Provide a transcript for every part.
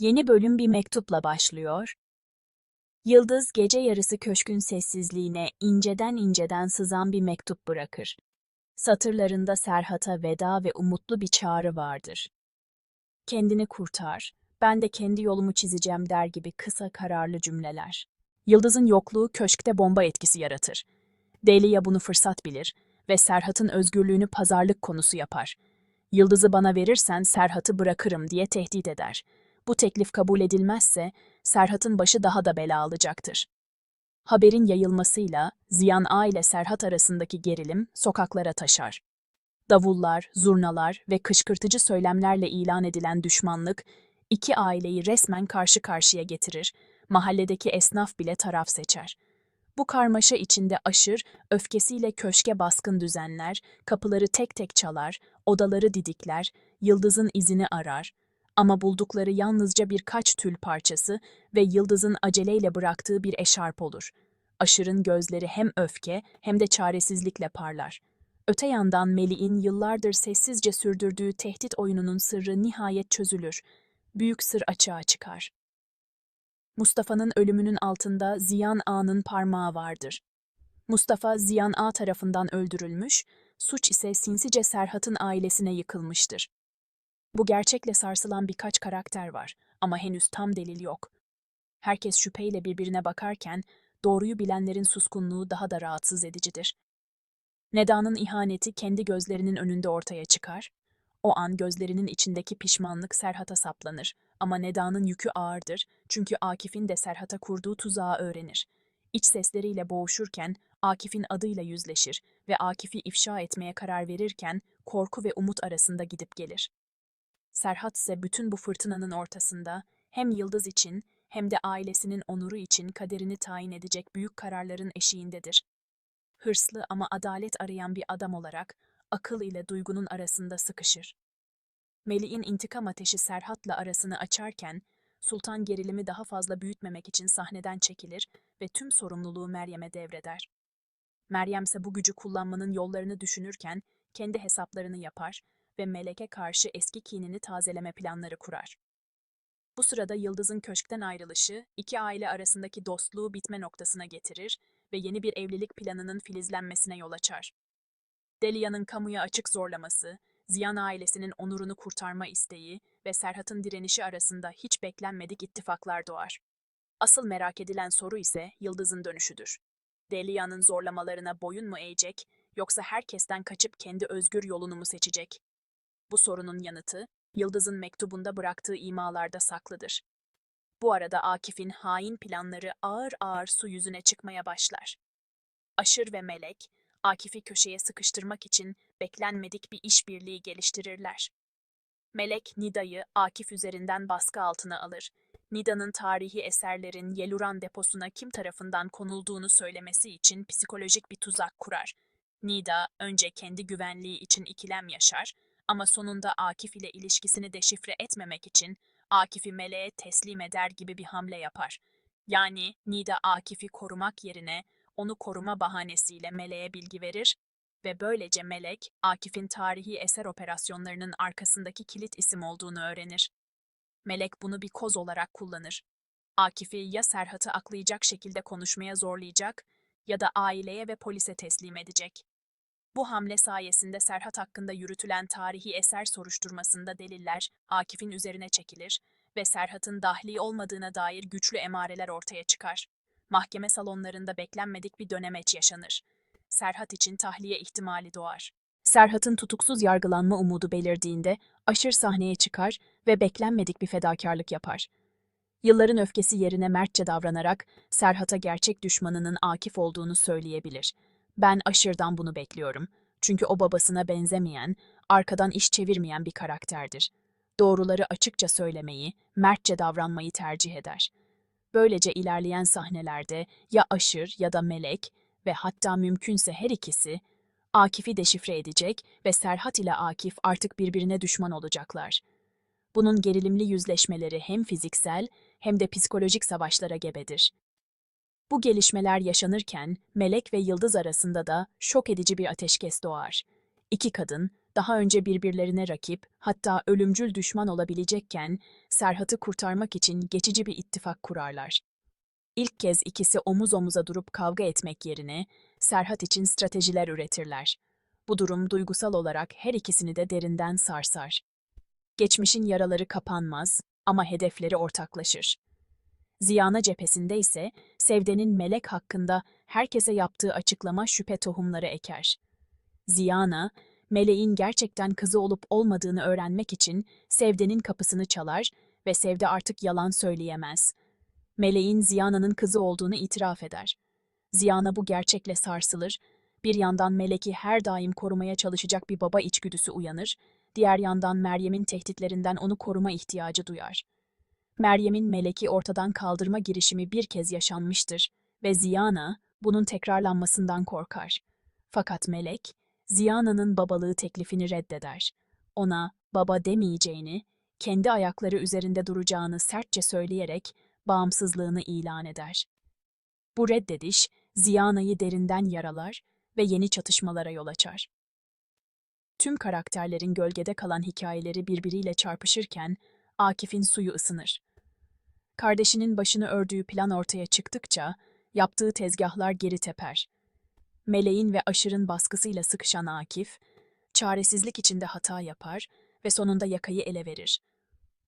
Yeni bölüm bir mektupla başlıyor. Yıldız gece yarısı köşkün sessizliğine inceden inceden sızan bir mektup bırakır. Satırlarında Serhat'a veda ve umutlu bir çağrı vardır. Kendini kurtar, ben de kendi yolumu çizeceğim der gibi kısa kararlı cümleler. Yıldız'ın yokluğu köşkte bomba etkisi yaratır. Delia bunu fırsat bilir ve Serhat'ın özgürlüğünü pazarlık konusu yapar. Yıldız'ı bana verirsen Serhat'ı bırakırım diye tehdit eder. Bu teklif kabul edilmezse Serhat'ın başı daha da bela alacaktır. Haberin yayılmasıyla Ziyan A ile Serhat arasındaki gerilim sokaklara taşar. Davullar, zurnalar ve kışkırtıcı söylemlerle ilan edilen düşmanlık iki aileyi resmen karşı karşıya getirir. Mahalledeki esnaf bile taraf seçer. Bu karmaşa içinde aşır, öfkesiyle köşke baskın düzenler, kapıları tek tek çalar, odaları didikler, yıldızın izini arar. Ama buldukları yalnızca birkaç tül parçası ve yıldızın aceleyle bıraktığı bir eşarp olur. Aşır'ın gözleri hem öfke hem de çaresizlikle parlar. Öte yandan Meli'in yıllardır sessizce sürdürdüğü tehdit oyununun sırrı nihayet çözülür. Büyük sır açığa çıkar. Mustafa'nın ölümünün altında Ziyan Ağa'nın parmağı vardır. Mustafa Ziyan Ağa tarafından öldürülmüş, suç ise sinsice Serhat'ın ailesine yıkılmıştır. Bu gerçekle sarsılan birkaç karakter var ama henüz tam delil yok. Herkes şüpheyle birbirine bakarken doğruyu bilenlerin suskunluğu daha da rahatsız edicidir. Neda'nın ihaneti kendi gözlerinin önünde ortaya çıkar. O an gözlerinin içindeki pişmanlık Serhat'a saplanır ama Neda'nın yükü ağırdır çünkü Akif'in de Serhat'a kurduğu tuzağı öğrenir. İç sesleriyle boğuşurken Akif'in adıyla yüzleşir ve Akif'i ifşa etmeye karar verirken korku ve umut arasında gidip gelir. Serhat ise bütün bu fırtınanın ortasında hem Yıldız için hem de ailesinin onuru için kaderini tayin edecek büyük kararların eşiğindedir. Hırslı ama adalet arayan bir adam olarak akıl ile duygunun arasında sıkışır. Melih'in intikam ateşi Serhat'la arasını açarken Sultan gerilimi daha fazla büyütmemek için sahneden çekilir ve tüm sorumluluğu Meryem'e devreder. Meryem ise bu gücü kullanmanın yollarını düşünürken kendi hesaplarını yapar ve Melek'e karşı eski kinini tazeleme planları kurar. Bu sırada Yıldız'ın köşkten ayrılışı, iki aile arasındaki dostluğu bitme noktasına getirir ve yeni bir evlilik planının filizlenmesine yol açar. Delia'nın kamuya açık zorlaması, Ziyan ailesinin onurunu kurtarma isteği ve Serhat'ın direnişi arasında hiç beklenmedik ittifaklar doğar. Asıl merak edilen soru ise Yıldız'ın dönüşüdür. Delia'nın zorlamalarına boyun mu eğecek, yoksa herkesten kaçıp kendi özgür yolunu mu seçecek? Bu sorunun yanıtı, Yıldız'ın mektubunda bıraktığı imalarda saklıdır. Bu arada Akif'in hain planları ağır ağır su yüzüne çıkmaya başlar. Aşır ve Melek, Akif'i köşeye sıkıştırmak için beklenmedik bir işbirliği geliştirirler. Melek, Nida'yı Akif üzerinden baskı altına alır. Nida'nın tarihi eserlerin Yeluran deposuna kim tarafından konulduğunu söylemesi için psikolojik bir tuzak kurar. Nida önce kendi güvenliği için ikilem yaşar ama sonunda Akif ile ilişkisini deşifre etmemek için Akif'i meleğe teslim eder gibi bir hamle yapar. Yani Nida Akif'i korumak yerine onu koruma bahanesiyle meleğe bilgi verir ve böylece melek Akif'in tarihi eser operasyonlarının arkasındaki kilit isim olduğunu öğrenir. Melek bunu bir koz olarak kullanır. Akif'i ya Serhat'ı aklayacak şekilde konuşmaya zorlayacak ya da aileye ve polise teslim edecek. Bu hamle sayesinde Serhat hakkında yürütülen tarihi eser soruşturmasında deliller Akif'in üzerine çekilir ve Serhat'ın dahli olmadığına dair güçlü emareler ortaya çıkar. Mahkeme salonlarında beklenmedik bir dönemeç yaşanır. Serhat için tahliye ihtimali doğar. Serhat'ın tutuksuz yargılanma umudu belirdiğinde aşır sahneye çıkar ve beklenmedik bir fedakarlık yapar. Yılların öfkesi yerine mertçe davranarak Serhat'a gerçek düşmanının Akif olduğunu söyleyebilir. Ben Aşır'dan bunu bekliyorum. Çünkü o babasına benzemeyen, arkadan iş çevirmeyen bir karakterdir. Doğruları açıkça söylemeyi, mertçe davranmayı tercih eder. Böylece ilerleyen sahnelerde ya Aşır ya da Melek ve hatta mümkünse her ikisi Akif'i deşifre edecek ve Serhat ile Akif artık birbirine düşman olacaklar. Bunun gerilimli yüzleşmeleri hem fiziksel hem de psikolojik savaşlara gebedir. Bu gelişmeler yaşanırken Melek ve Yıldız arasında da şok edici bir ateşkes doğar. İki kadın, daha önce birbirlerine rakip, hatta ölümcül düşman olabilecekken Serhat'ı kurtarmak için geçici bir ittifak kurarlar. İlk kez ikisi omuz omuza durup kavga etmek yerine Serhat için stratejiler üretirler. Bu durum duygusal olarak her ikisini de derinden sarsar. Geçmişin yaraları kapanmaz ama hedefleri ortaklaşır. Ziyana cephesinde ise Sevde'nin melek hakkında herkese yaptığı açıklama şüphe tohumları eker. Ziyana, meleğin gerçekten kızı olup olmadığını öğrenmek için Sevde'nin kapısını çalar ve Sevde artık yalan söyleyemez. Meleğin Ziyana'nın kızı olduğunu itiraf eder. Ziyana bu gerçekle sarsılır, bir yandan Melek'i her daim korumaya çalışacak bir baba içgüdüsü uyanır, diğer yandan Meryem'in tehditlerinden onu koruma ihtiyacı duyar. Meryem'in Melek'i ortadan kaldırma girişimi bir kez yaşanmıştır ve Ziyana bunun tekrarlanmasından korkar. Fakat Melek, Ziyana'nın babalığı teklifini reddeder. Ona baba demeyeceğini, kendi ayakları üzerinde duracağını sertçe söyleyerek bağımsızlığını ilan eder. Bu reddediş Ziyana'yı derinden yaralar ve yeni çatışmalara yol açar. Tüm karakterlerin gölgede kalan hikayeleri birbiriyle çarpışırken Akif'in suyu ısınır. Kardeşinin başını ördüğü plan ortaya çıktıkça yaptığı tezgahlar geri teper. Meleğin ve aşırın baskısıyla sıkışan Akif, çaresizlik içinde hata yapar ve sonunda yakayı ele verir.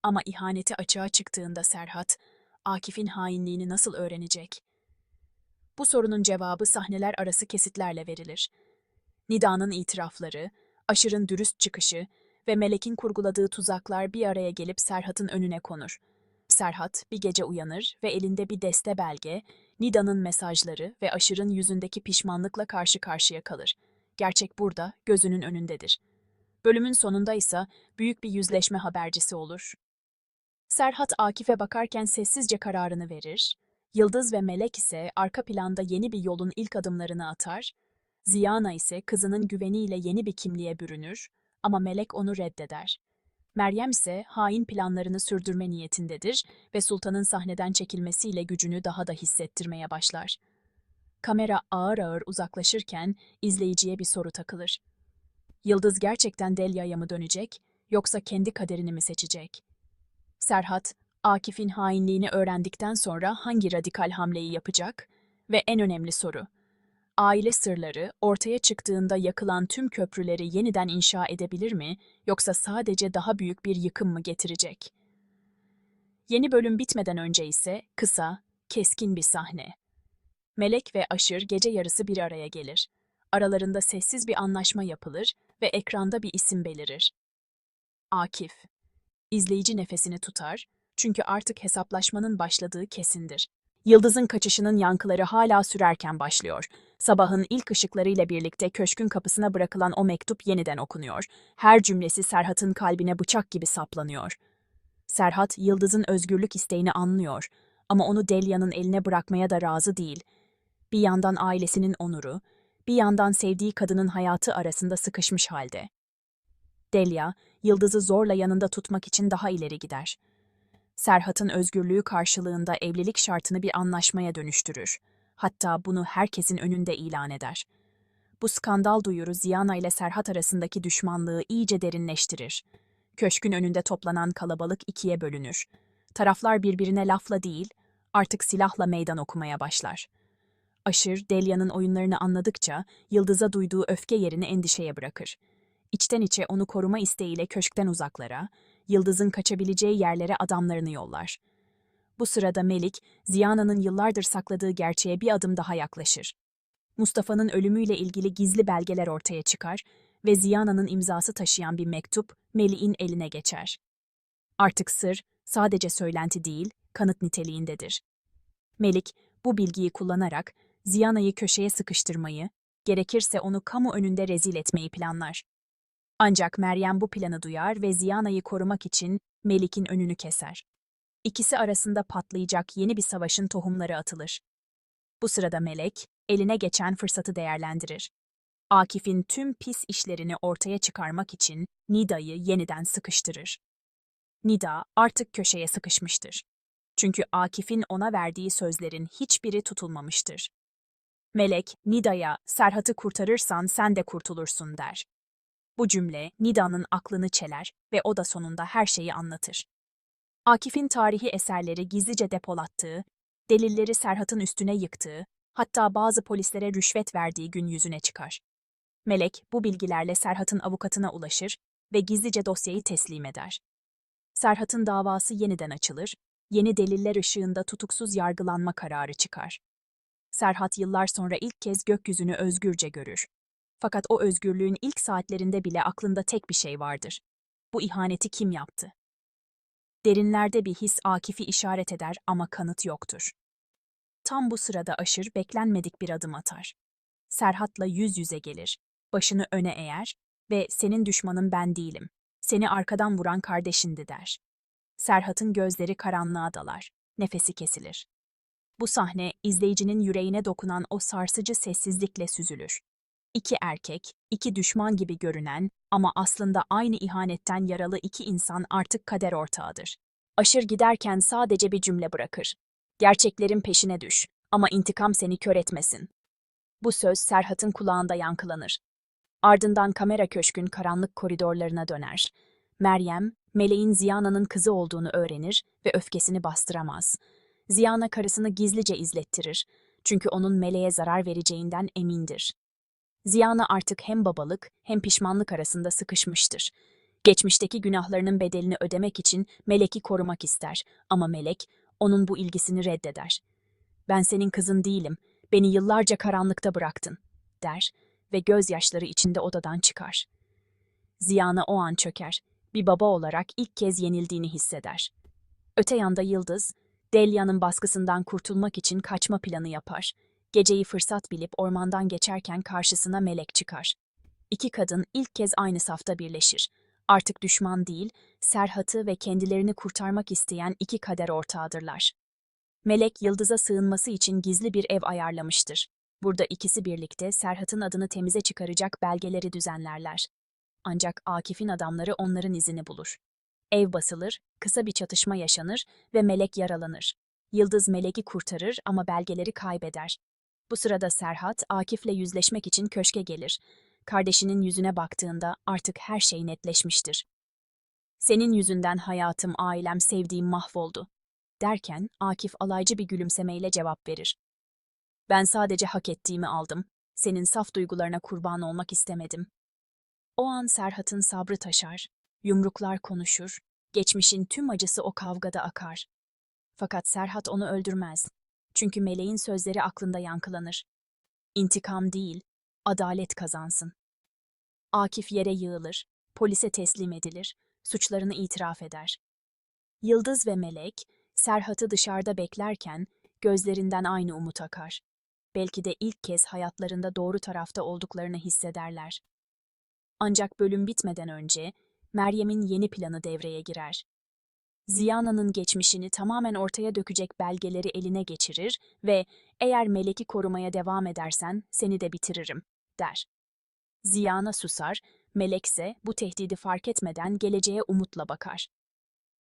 Ama ihaneti açığa çıktığında Serhat, Akif'in hainliğini nasıl öğrenecek? Bu sorunun cevabı sahneler arası kesitlerle verilir. Nida'nın itirafları, Aşır'ın dürüst çıkışı ve Melek'in kurguladığı tuzaklar bir araya gelip Serhat'ın önüne konur. Serhat bir gece uyanır ve elinde bir deste belge, Nida'nın mesajları ve Aşır'ın yüzündeki pişmanlıkla karşı karşıya kalır. Gerçek burada, gözünün önündedir. Bölümün sonunda ise büyük bir yüzleşme habercisi olur. Serhat Akif'e bakarken sessizce kararını verir. Yıldız ve Melek ise arka planda yeni bir yolun ilk adımlarını atar. Ziyana ise kızının güveniyle yeni bir kimliğe bürünür ama Melek onu reddeder. Meryem ise hain planlarını sürdürme niyetindedir ve sultanın sahneden çekilmesiyle gücünü daha da hissettirmeye başlar. Kamera ağır ağır uzaklaşırken izleyiciye bir soru takılır. Yıldız gerçekten Delya'ya mı dönecek yoksa kendi kaderini mi seçecek? Serhat, Akif'in hainliğini öğrendikten sonra hangi radikal hamleyi yapacak? Ve en önemli soru, aile sırları ortaya çıktığında yakılan tüm köprüleri yeniden inşa edebilir mi yoksa sadece daha büyük bir yıkım mı getirecek? Yeni bölüm bitmeden önce ise kısa, keskin bir sahne. Melek ve Aşır gece yarısı bir araya gelir. Aralarında sessiz bir anlaşma yapılır ve ekranda bir isim belirir. Akif. İzleyici nefesini tutar çünkü artık hesaplaşmanın başladığı kesindir. Yıldız'ın kaçışının yankıları hala sürerken başlıyor. Sabahın ilk ışıklarıyla birlikte köşkün kapısına bırakılan o mektup yeniden okunuyor. Her cümlesi Serhat'ın kalbine bıçak gibi saplanıyor. Serhat, Yıldız'ın özgürlük isteğini anlıyor ama onu Delya'nın eline bırakmaya da razı değil. Bir yandan ailesinin onuru, bir yandan sevdiği kadının hayatı arasında sıkışmış halde. Delia, Yıldız'ı zorla yanında tutmak için daha ileri gider. Serhat'ın özgürlüğü karşılığında evlilik şartını bir anlaşmaya dönüştürür. Hatta bunu herkesin önünde ilan eder. Bu skandal duyuru Ziyana ile Serhat arasındaki düşmanlığı iyice derinleştirir. Köşkün önünde toplanan kalabalık ikiye bölünür. Taraflar birbirine lafla değil, artık silahla meydan okumaya başlar. Aşır, Delya'nın oyunlarını anladıkça Yıldız'a duyduğu öfke yerini endişeye bırakır. İçten içe onu koruma isteğiyle köşkten uzaklara, Yıldız'ın kaçabileceği yerlere adamlarını yollar. Bu sırada Melik, Ziyana'nın yıllardır sakladığı gerçeğe bir adım daha yaklaşır. Mustafa'nın ölümüyle ilgili gizli belgeler ortaya çıkar ve Ziyana'nın imzası taşıyan bir mektup Melik'in eline geçer. Artık sır sadece söylenti değil, kanıt niteliğindedir. Melik bu bilgiyi kullanarak Ziyana'yı köşeye sıkıştırmayı, gerekirse onu kamu önünde rezil etmeyi planlar. Ancak Meryem bu planı duyar ve Ziyana'yı korumak için Melik'in önünü keser. İkisi arasında patlayacak yeni bir savaşın tohumları atılır. Bu sırada Melek, eline geçen fırsatı değerlendirir. Akif'in tüm pis işlerini ortaya çıkarmak için Nida'yı yeniden sıkıştırır. Nida artık köşeye sıkışmıştır. Çünkü Akif'in ona verdiği sözlerin hiçbiri tutulmamıştır. Melek, Nida'ya Serhat'ı kurtarırsan sen de kurtulursun der. Bu cümle Nida'nın aklını çeler ve o da sonunda her şeyi anlatır. Akif'in tarihi eserleri gizlice depolattığı, delilleri Serhat'ın üstüne yıktığı, hatta bazı polislere rüşvet verdiği gün yüzüne çıkar. Melek bu bilgilerle Serhat'ın avukatına ulaşır ve gizlice dosyayı teslim eder. Serhat'ın davası yeniden açılır, yeni deliller ışığında tutuksuz yargılanma kararı çıkar. Serhat yıllar sonra ilk kez gökyüzünü özgürce görür. Fakat o özgürlüğün ilk saatlerinde bile aklında tek bir şey vardır. Bu ihaneti kim yaptı? Derinlerde bir his Akif'i işaret eder ama kanıt yoktur. Tam bu sırada Aşır beklenmedik bir adım atar. Serhat'la yüz yüze gelir, başını öne eğer ve senin düşmanın ben değilim, seni arkadan vuran kardeşindi der. Serhat'ın gözleri karanlığa dalar, nefesi kesilir. Bu sahne izleyicinin yüreğine dokunan o sarsıcı sessizlikle süzülür. İki erkek, iki düşman gibi görünen ama aslında aynı ihanetten yaralı iki insan artık kader ortağıdır. Aşır giderken sadece bir cümle bırakır. Gerçeklerin peşine düş ama intikam seni kör etmesin. Bu söz Serhat'ın kulağında yankılanır. Ardından kamera köşkün karanlık koridorlarına döner. Meryem, Meleğin Ziyana'nın kızı olduğunu öğrenir ve öfkesini bastıramaz. Ziyana karısını gizlice izlettirir. Çünkü onun Meleğe zarar vereceğinden emindir. Ziyana artık hem babalık hem pişmanlık arasında sıkışmıştır. Geçmişteki günahlarının bedelini ödemek için Melek'i korumak ister ama Melek onun bu ilgisini reddeder. Ben senin kızın değilim, beni yıllarca karanlıkta bıraktın, der ve gözyaşları içinde odadan çıkar. Ziyana o an çöker, bir baba olarak ilk kez yenildiğini hisseder. Öte yanda Yıldız, Delia'nın baskısından kurtulmak için kaçma planı yapar. Geceyi fırsat bilip ormandan geçerken karşısına Melek çıkar. İki kadın ilk kez aynı safta birleşir. Artık düşman değil, Serhat'ı ve kendilerini kurtarmak isteyen iki kader ortağıdırlar. Melek, Yıldız'a sığınması için gizli bir ev ayarlamıştır. Burada ikisi birlikte Serhat'ın adını temize çıkaracak belgeleri düzenlerler. Ancak Akif'in adamları onların izini bulur. Ev basılır, kısa bir çatışma yaşanır ve Melek yaralanır. Yıldız Melek'i kurtarır ama belgeleri kaybeder. Bu sırada Serhat, Akif'le yüzleşmek için köşke gelir. Kardeşinin yüzüne baktığında artık her şey netleşmiştir. Senin yüzünden hayatım, ailem, sevdiğim mahvoldu. Derken Akif alaycı bir gülümsemeyle cevap verir. Ben sadece hak ettiğimi aldım. Senin saf duygularına kurban olmak istemedim. O an Serhat'ın sabrı taşar, yumruklar konuşur, geçmişin tüm acısı o kavgada akar. Fakat Serhat onu öldürmez. Çünkü meleğin sözleri aklında yankılanır. İntikam değil, adalet kazansın. Akif yere yığılır, polise teslim edilir, suçlarını itiraf eder. Yıldız ve Melek, Serhat'ı dışarıda beklerken gözlerinden aynı umut akar. Belki de ilk kez hayatlarında doğru tarafta olduklarını hissederler. Ancak bölüm bitmeden önce Meryem'in yeni planı devreye girer. Ziyana'nın geçmişini tamamen ortaya dökecek belgeleri eline geçirir ve eğer Melek'i korumaya devam edersen seni de bitiririm, der. Ziyana susar, Melek ise bu tehdidi fark etmeden geleceğe umutla bakar.